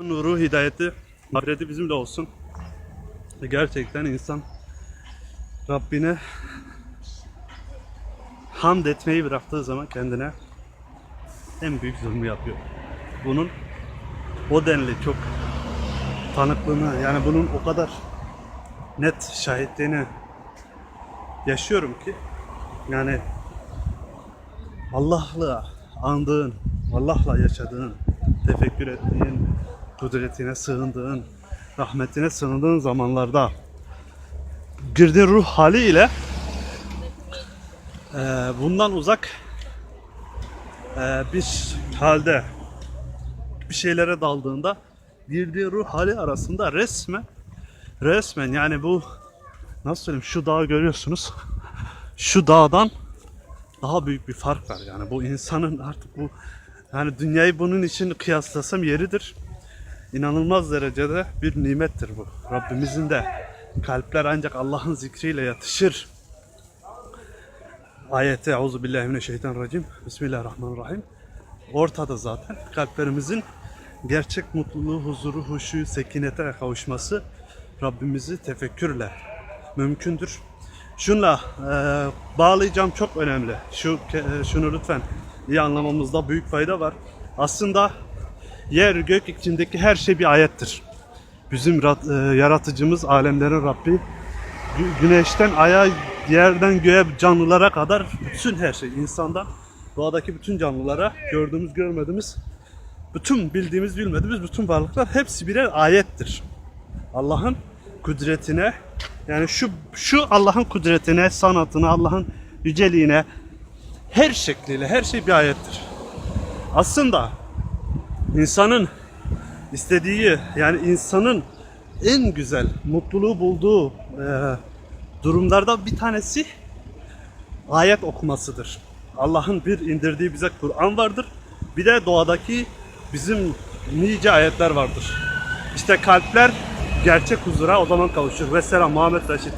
Nuru, hidayeti, mağfireti bizimle olsun. Gerçekten insan Rabbine hamd etmeyi bıraktığı zaman kendine en büyük zulmü yapıyor. Bunun o denli çok tanıklığını yani bunun o kadar net şahitliğini yaşıyorum ki yani Allah'la andığın, Allah'la yaşadığın, tefekkür ettiğin, kudretine sığındığın, rahmetine sığındığın zamanlarda girdiğin ruh haliyle eee bundan uzak eee bir halde bir şeylere daldığında girdiği ruh hali arasında resmen resmen yani bu nasıl söyleyeyim şu dağı görüyorsunuz şu dağdan daha büyük bir fark var yani bu insanın artık bu yani dünyayı bunun için kıyaslasam yeridir. İnanılmaz derecede bir nimettir bu. Rabbimizin de kalpler ancak Allah'ın zikriyle yatışır. Ayette Euzu billahi mineşşeytanirracim. Bismillahirrahmanirrahim. Ortada zaten kalplerimizin gerçek mutluluğu, huzuru, huşu, sekinete kavuşması Rabbimizi tefekkürle mümkündür. Şunla e, bağlayacağım çok önemli. Şu e, şunu lütfen iyi anlamamızda büyük fayda var. Aslında yer gök içindeki her şey bir ayettir. Bizim e, yaratıcımız alemlerin Rabbi gü- güneşten aya, yerden göğe canlılara kadar bütün her şey insandan doğadaki bütün canlılara gördüğümüz görmediğimiz bütün bildiğimiz bilmediğimiz bütün varlıklar hepsi birer ayettir. Allah'ın kudretine yani şu şu Allah'ın kudretine, sanatına, Allah'ın yüceliğine her şekliyle her şey bir ayettir. Aslında insanın istediği yani insanın en güzel mutluluğu bulduğu eee, durumlardan bir tanesi ayet okumasıdır. Allah'ın bir indirdiği bize Kur'an vardır. Bir de doğadaki bizim nice ayetler vardır. İşte kalpler gerçek huzura o zaman kavuşur. Vesselam Muhammed Reşit.